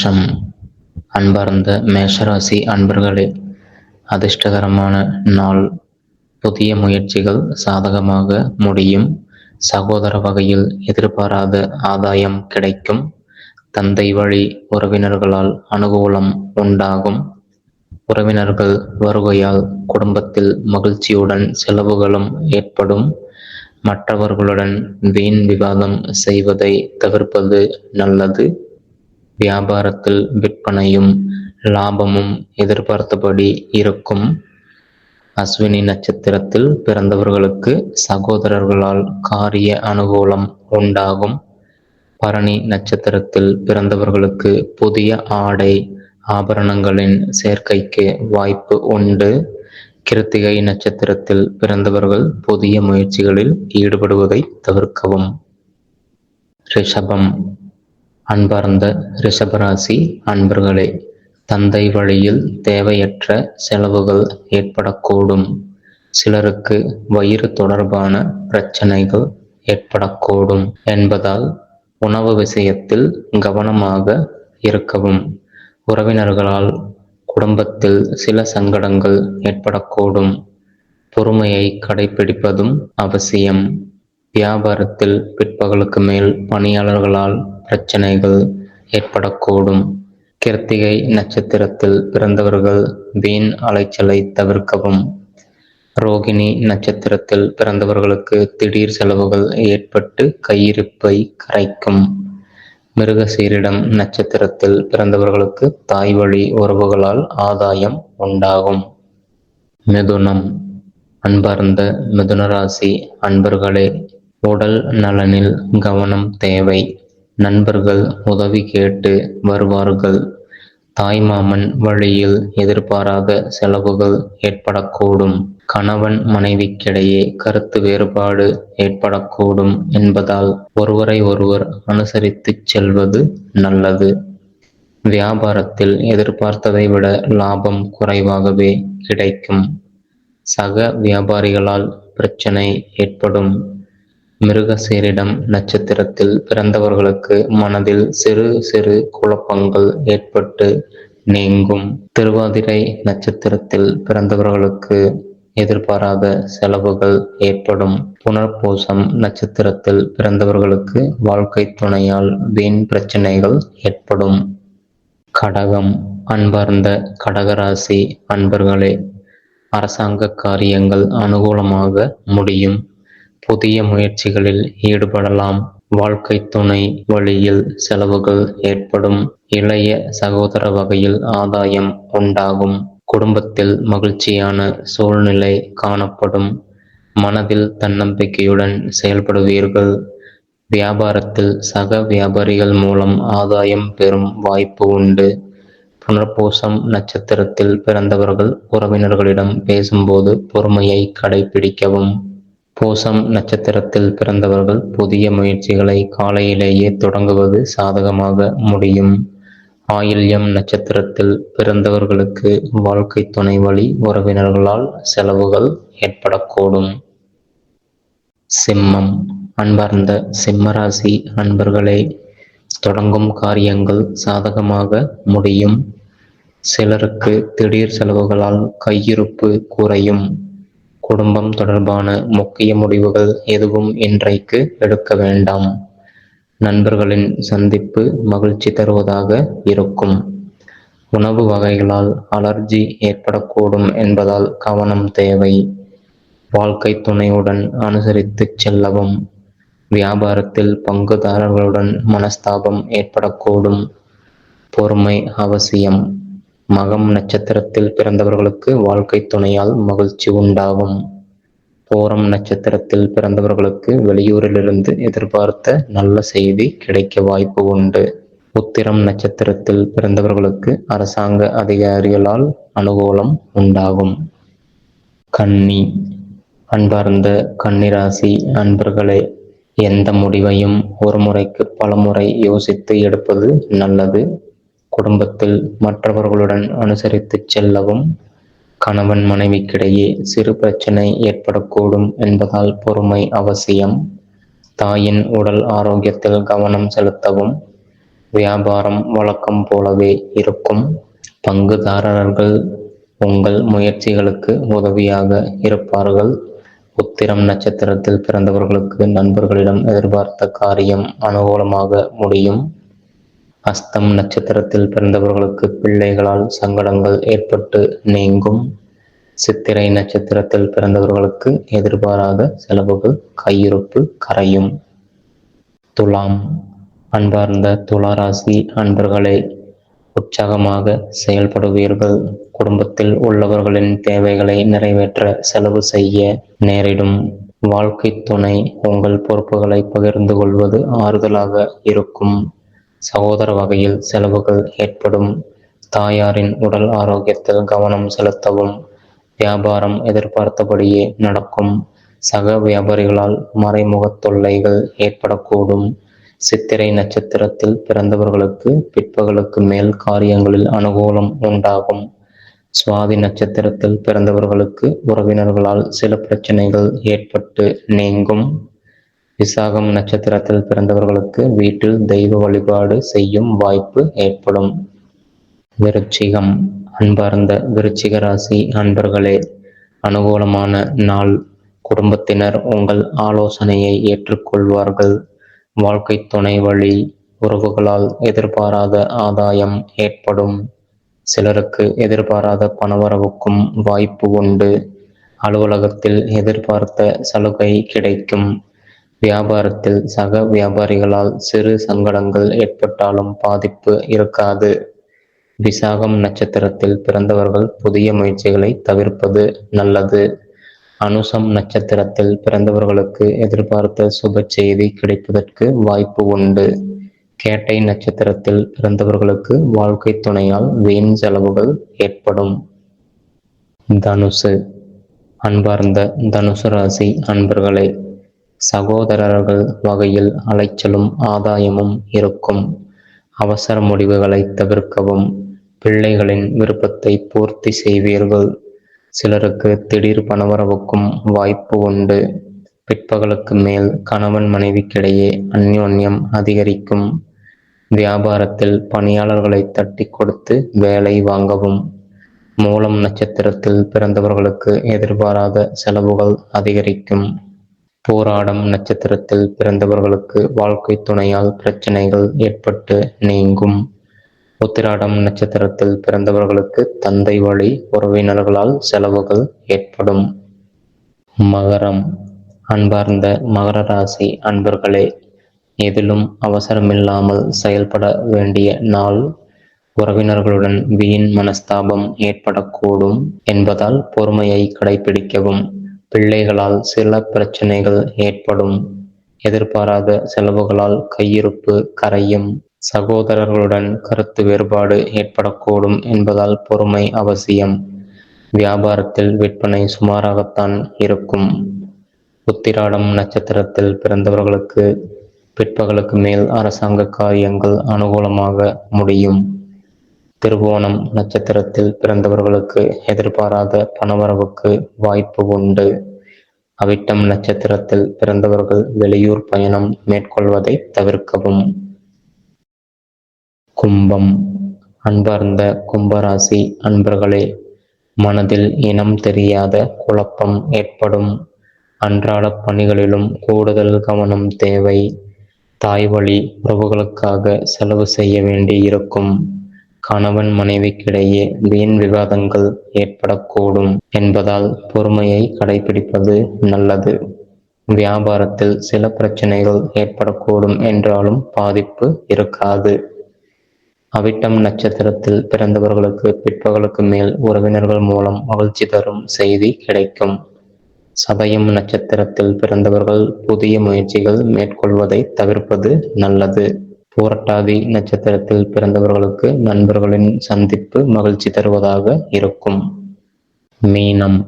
மேஷம் அன்பார்ந்த மேஷராசி அன்பர்களே அதிர்ஷ்டகரமான நாள். புதிய முயற்சிகள் சாதகமாக முடியும். சகோதர வகையில் எதிர்பாராத ஆதாயம் கிடைக்கும். தந்தை வழி உறவினர்களால் அனுகூலம் உண்டாகும். உறவினர்கள் வருகையால் குடும்பத்தில் மகிழ்ச்சியுடன் செலவுகளும் ஏற்படும். மற்றவர்களுடன் வீண் விவாதம் செய்வதை தவிர்ப்பது நல்லது. வியாபாரத்தில் விற்பனையும் லாபமும் எதிர்பார்த்தபடி இருக்கும். அஸ்வினி நட்சத்திரத்தில் பிறந்தவர்களுக்கு சகோதரர்களால் காரிய அனுகூலம் உண்டாகும். பரணி நட்சத்திரத்தில் பிறந்தவர்களுக்கு புதிய ஆடை ஆபரணங்களின் சேர்க்கைக்கு வாய்ப்பு உண்டு. கிருத்திகை நட்சத்திரத்தில் பிறந்தவர்கள் புதிய முயற்சிகளில் ஈடுபடுவதை தவிர்க்கவும். ரிஷபம். அன்பார்ந்த ரிஷபராசி அன்பர்களே தந்தை வழியில் தேவையற்ற செலவுகள் ஏற்படக்கூடும். சிலருக்கு வயிறு தொடர்பான பிரச்சனைகள் ஏற்படக்கூடும் என்பதால் உணவு விஷயத்தில் கவனமாக இருக்கவும். உறவினர்களால் குடும்பத்தில் சில சங்கடங்கள் ஏற்படக்கூடும். பொறுமையை கடைபிடிப்பதும் அவசியம். வியாபாரத்தில் பிற்பகலுக்கு மேல் பணியாளர்களால் பிரச்சனைகள் ஏற்படக்கூடும். கிருத்திகை நட்சத்திரத்தில் பிறந்தவர்கள் வீண் அலைச்சலை தவிர்க்கவும். ரோகிணி நட்சத்திரத்தில் பிறந்தவர்களுக்கு திடீர் செலவுகள் ஏற்பட்டு கையிருப்பை கரைக்கும். மிருகசீரிடம் நட்சத்திரத்தில் பிறந்தவர்களுக்கு தாய் வழி உறவுகளால் ஆதாயம் உண்டாகும். மிதுனம். அன்பார்ந்த மிதுனராசி அன்பர்களே உடல் நலனில் கவனம் தேவை. நண்பர்கள் உதவி கேட்டு வருவார்கள். தாய்மாமன் வழியில் எதிர்பாராத செலவுகள் ஏற்படக்கூடும். கணவன் மனைவிக்கிடையே கருத்து வேறுபாடு ஏற்படக்கூடும் என்பதால் ஒருவரை ஒருவர் அனுசரித்துச் செல்வது நல்லது. வியாபாரத்தில் எதிர்பார்த்ததை விட லாபம் குறைவாகவே கிடைக்கும். சக வியாபாரிகளால் பிரச்சனை ஏற்படும். மிருகசீரிடம் நட்சத்திரத்தில் பிறந்தவர்களுக்கு மனதில் சிறு சிறு குழப்பங்கள் ஏற்பட்டு நீங்கும். திருவாதிரை நட்சத்திரத்தில் பிறந்தவர்களுக்கு எதிர்பாராத செலவுகள் ஏற்படும். புனர்பூசம் நட்சத்திரத்தில் பிறந்தவர்களுக்கு வாழ்க்கை துணையால் வீண் பிரச்சனைகள் ஏற்படும். கடகம். அன்பார்ந்த கடகராசி அன்பர்களே அரசாங்க காரியங்கள் அனுகூலமாக முடியும். புதிய முயற்சிகளில் ஈடுபடலாம். வாழ்க்கை துணை வழியில் செலவுகள் ஏற்படும். இளைய சகோதர வகையில் ஆதாயம் உண்டாகும். குடும்பத்தில் மகிழ்ச்சியான சூழ்நிலை காணப்படும். மனதில் தன்னம்பிக்கையுடன் செயல்படுவீர்கள். வியாபாரத்தில் சக வியாபாரிகள் மூலம் ஆதாயம் பெறும் வாய்ப்பு உண்டு. புனர்பூசம் நட்சத்திரத்தில் பிறந்தவர்கள் உறவினர்களிடம் பேசும்போது பொறுமையை கடைபிடிக்கவும். பூசம் நட்சத்திரத்தில் பிறந்தவர்கள் புதிய முயற்சிகளை காலையிலேயே தொடங்குவது சாதகமாக முடியும். ஆயில்யம் நட்சத்திரத்தில் பிறந்தவர்களுக்கு வாழ்க்கை துணை வழி உறவினர்களால் செலவுகள் ஏற்படக்கூடும். சிம்மம். அன்பார்ந்த சிம்மராசி அன்பர்களே தொடங்கும் காரியங்கள் சாதகமாக முடியும். சிலருக்கு திடீர் செலவுகளால் கையிருப்பு குறையும். குடும்பம் தொடர்பான முக்கிய முடிவுகள் எதுவும் இன்றைக்கு எடுக்க வேண்டாம். நண்பர்களின் சந்திப்பு மகிழ்ச்சி தருவதாக இருக்கும். உணவு வகைகளால் அலர்ஜி ஏற்படக்கூடும் என்பதால் கவனம் தேவை. வாழ்க்கை துணையுடன் அனுசரித்து செல்லவும். வியாபாரத்தில் பங்குதாரர்களுடன் மனஸ்தாபம் ஏற்படக்கூடும். பொறுமை அவசியம். மகம் நட்சத்திரத்தில் பிறந்தவர்களுக்கு வாழ்க்கை துணையால் மகிழ்ச்சி உண்டாகும். போரம் நட்சத்திரத்தில் பிறந்தவர்களுக்கு வெளியூரிலிருந்து எதிர்பார்த்த நல்ல செய்தி கிடைக்க வாய்ப்பு உண்டு. உத்திரம் நட்சத்திரத்தில் பிறந்தவர்களுக்கு அரசாங்க அதிகாரிகளால் அனுகூலம் உண்டாகும். கன்னி. அன்பார்ந்த கன்னிராசி அன்பர்களே எந்த முடிவையும் ஒரு முறைக்கு பல முறை யோசித்து எடுப்பது நல்லது. குடும்பத்தில் மற்றவர்களுடன் அனுசரித்து செல்லவும் கணவன் மனைவிக்கிடையே சிறு பிரச்சனை ஏற்படக்கூடும் என்பதால் பொறுமை அவசியம். தாயின் உடல் ஆரோக்கியத்தில் கவனம் செலுத்தவும் வியாபாரம் வழக்கம் போலவே இருக்கும். பங்குதாரர்கள் உங்கள் முயற்சிகளுக்கு உதவியாக இருப்பார்கள். உத்திரம் நட்சத்திரத்தில் பிறந்தவர்களுக்கு நண்பர்களிடம் எதிர்பார்த்த காரியம் அனுகூலமாக முடியும். அஸ்தம் நட்சத்திரத்தில் பிறந்தவர்களுக்கு பிள்ளைகளால் சங்கடங்கள் ஏற்பட்டு நீங்கும். சித்திரை நட்சத்திரத்தில் பிறந்தவர்களுக்கு எதிர்பாராத செலவுகள் கையிருப்பு கரையும். துலாம். அன்பார்ந்த துளாராசி அன்பர்களே உற்சாகமாக செயல்படுவீர்கள். குடும்பத்தில் உள்ளவர்களின் தேவைகளை நிறைவேற்ற செலவு செய்ய நேரிடும். வாழ்க்கை துணை உங்கள் பொறுப்புகளை பகிர்ந்து கொள்வது ஆறுதலாக இருக்கும். சகோதர வகையில் செலவுகள் ஏற்படும். தாயாரின் உடல் ஆரோக்கியத்தில் கவனம் செலுத்தவும் வியாபாரம் எதிர்பார்த்தபடியே நடக்கும். சக வியாபாரிகளால் மறைமுக தொல்லைகள் ஏற்படக்கூடும். சித்திரை நட்சத்திரத்தில் பிறந்தவர்களுக்கு பிற்பகலுக்கு மேல் காரியங்களில் அனுகூலம் உண்டாகும். சுவாதி நட்சத்திரத்தில் பிறந்தவர்களுக்கு உறவினர்களால் சில பிரச்சனைகள் ஏற்பட்டு நீங்கும். விசாகம் நட்சத்திரத்தில் பிறந்தவர்களுக்கு வீட்டில் தெய்வ வழிபாடு செய்யும் வாய்ப்பு ஏற்படும். விருச்சிகம். அன்பார்ந்த விருச்சிக ராசி அன்பர்களே அனுகூலமான நாள். குடும்பத்தினர் உங்கள் ஆலோசனையை ஏற்றுக்கொள்வார்கள். வாழ்க்கை துணை வழி உறவுகளால் எதிர்பாராத ஆதாயம் ஏற்படும். சிலருக்கு எதிர்பாராத பணவரவுக்கும் வாய்ப்பு உண்டு. அலுவலகத்தில் எதிர்பார்த்த சலுகை கிடைக்கும். வியாபாரத்தில் சக வியாபாரிகளால் சிறு சங்கடங்கள் ஏற்பட்டாலும் பாதிப்பு இருக்காது. விசாகம் நட்சத்திரத்தில் பிறந்தவர்கள் புதிய முயற்சிகளை தவிர்ப்பது நல்லது. அனுசம் நட்சத்திரத்தில் பிறந்தவர்களுக்கு எதிர்பார்த்த சுப செய்தி கிடைப்பதற்கு வாய்ப்பு உண்டு. கேட்டை நட்சத்திரத்தில் பிறந்தவர்களுக்கு வாழ்க்கை துணையால் வீண் செலவுகள் ஏற்படும். தனுசு. அன்பார்ந்த தனுசு ராசி அன்பர்களே சகோதரர்கள் வகையில் அலைச்சலும் ஆதாயமும் இருக்கும். அவசர முடிவுகளை தவிர்க்கவும் பிள்ளைகளின் விருப்பத்தை பூர்த்தி செய்வீர்கள். சிலருக்கு திடீர் பணவரவுக்கும் வாய்ப்பு உண்டு. பிற்பகலுக்கு மேல் கணவன் மனைவிக்கிடையே அந்யோன்யம் அதிகரிக்கும். வியாபாரத்தில் பணியாளர்களை தட்டி கொடுத்து வேலை வாங்கவும். மூலம் நட்சத்திரத்தில் பிறந்தவர்களுக்கு எதிர்பாராத செலவுகள் அதிகரிக்கும். போராடம் நட்சத்திரத்தில் பிறந்தவர்களுக்கு வாழ்க்கை துணையால் பிரச்சனைகள் ஏற்பட்டு நீங்கும். உத்திராடம் நட்சத்திரத்தில் பிறந்தவர்களுக்கு தந்தை வழி உறவினர்களால் செலவுகள் ஏற்படும். மகரம். அன்பார்ந்த மகர ராசி அன்பர்களே எதிலும் அவசரமில்லாமல் செயல்பட வேண்டிய நாள் உறவினர்களுடன் வீண் மனஸ்தாபம் ஏற்படக்கூடும் என்பதால் பொறுமையை கடைபிடிக்கவும். பிள்ளைகளால் சில பிரச்சனைகள் ஏற்படும். எதிர்பாராத செலவுகளால் கையிருப்பு கரையும் சகோதரர்களுடன் கருத்து வேறுபாடு ஏற்படக்கூடும் என்பதால் பொறுமை அவசியம். வியாபாரத்தில் விற்பனை சுமாராகத்தான் இருக்கும். உத்திராடம் நட்சத்திரத்தில் பிறந்தவர்களுக்கு பிற்பகலுக்கு மேல் அரசாங்க காரியங்கள் அனுகூலமாக முடியும். திருவோணம் நட்சத்திரத்தில் பிறந்தவர்களுக்கு எதிர்பாராத பணவரவுக்கு வாய்ப்பு உண்டு. அவிட்டம் நட்சத்திரத்தில் பிறந்தவர்கள் வெளியூர் பயணம் மேற்கொள்வதை தவிர்க்கவும். கும்பம். அன்பார்ந்த கும்பராசி அன்பர்களே மனதில் இனம் தெரியாத குழப்பம் ஏற்படும். அன்றாட பணிகளிலும் கூடுதல் கவனம் தேவை. தாய் வழி உறவுகளுக்காக செலவு செய்ய வேண்டி இருக்கும் கணவன் மனைவிக்கிடையே வீண் விவாதங்கள் ஏற்படக்கூடும் என்பதால் பொறுமையை கடைபிடிப்பது நல்லது. வியாபாரத்தில் சில பிரச்சனைகள் ஏற்படக்கூடும் என்றாலும் பாதிப்பு இருக்காது. அவிட்டம் நட்சத்திரத்தில் பிறந்தவர்களுக்கு பிற்பகலுக்கு மேல் உறவினர்கள் மூலம் மகிழ்ச்சி தரும் செய்தி கிடைக்கும். சதயம் நட்சத்திரத்தில் பிறந்தவர்கள் புதிய முயற்சிகள் மேற்கொள்வதை தவிர்ப்பது நல்லது. பூரட்டாதி நட்சத்திரத்தில் பிறந்தவர்களுக்கு நண்பர்களின் சந்திப்பு மகிழ்ச்சி தருவதாக இருக்கும். மீனம்.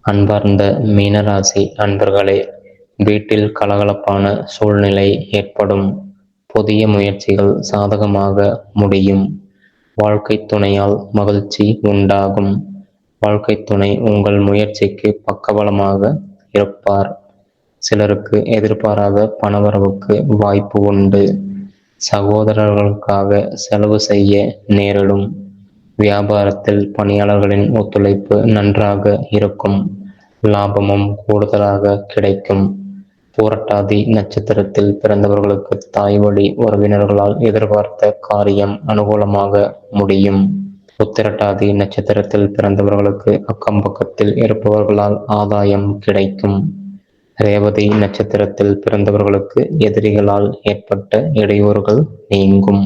அன்பார்ந்த மீனராசி அன்பர்களே வீட்டில் கலகலப்பான சூழ்நிலை ஏற்படும். புதிய முயற்சிகள் சாதகமாக முடியும். வாழ்க்கை துணையால் மகிழ்ச்சி உண்டாகும். வாழ்க்கை துணை உங்கள் முயற்சிக்கு பக்கபலமாக இருப்பார். சிலருக்கு எதிர்பாராத பணவரவுக்கு வாய்ப்பு உண்டு. சகோதரர்களுக்காக செலவு செய்ய நேரிடும். வியாபாரத்தில் பணியாளர்களின் ஒத்துழைப்பு நன்றாக இருக்கும். லாபமும் கூடுதலாக கிடைக்கும். பூரட்டாதி நட்சத்திரத்தில் பிறந்தவர்களுக்கு தாய் வழி உறவினர்களால் எதிர்பார்த்த காரியம் அனுகூலமாக முடியும். உத்திரட்டாதி நட்சத்திரத்தில் பிறந்தவர்களுக்கு அக்கம் பக்கத்தில் இருப்பவர்களால் ஆதாயம் கிடைக்கும். ரேவதி நட்சத்திரத்தில் பிறந்தவர்களுக்கு எதிரிகளால் ஏற்பட்ட இடையூறுகள் நீங்கும்.